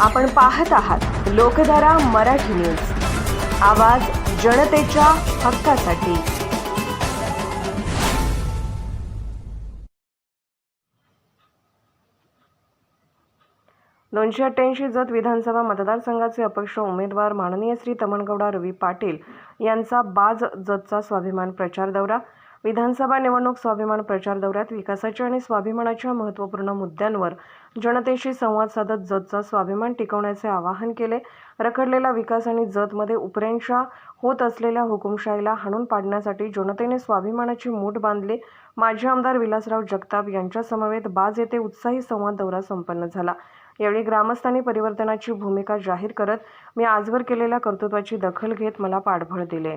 आपण पाहत आहात लोकधारा मराठी न्यूज. आवाज जनतेच्या हक्कासाठी. दोनशे अठ्ठ्याऐंशी जत विधानसभा मतदारसंघाचे अपक्ष उमेदवार माननीय श्री तमणगौडा रवी पाटील यांचा बाज जतचा स्वाभिमान प्रचार दौरा. विधानसभा निवडणूक स्वाभिमान प्रचार दौऱ्यात विकासाच्या आणि स्वाभिमानाच्या महत्त्वपूर्ण मुद्द्यांवर जनतेशी संवाद साधत जतचा स्वाभिमान टिकवण्याचे आवाहन केले. रखडलेला विकास आणि जतमध्ये उपऱ्यांच्या होत असलेल्या हुकुमशाहीला हाणून पाडण्यासाठी जनतेने स्वाभिमानाची मूठ बांधली. माजी आमदार विलासराव जगताप यांच्यासमवेत बाज येथे उत्साही संवाद दौरा संपन्न झाला. यावेळी ग्रामस्थांनी परिवर्तनाची भूमिका जाहीर करत मी आजवर केलेल्या कर्तृत्वाची दखल घेत मला पाठबळ दिले.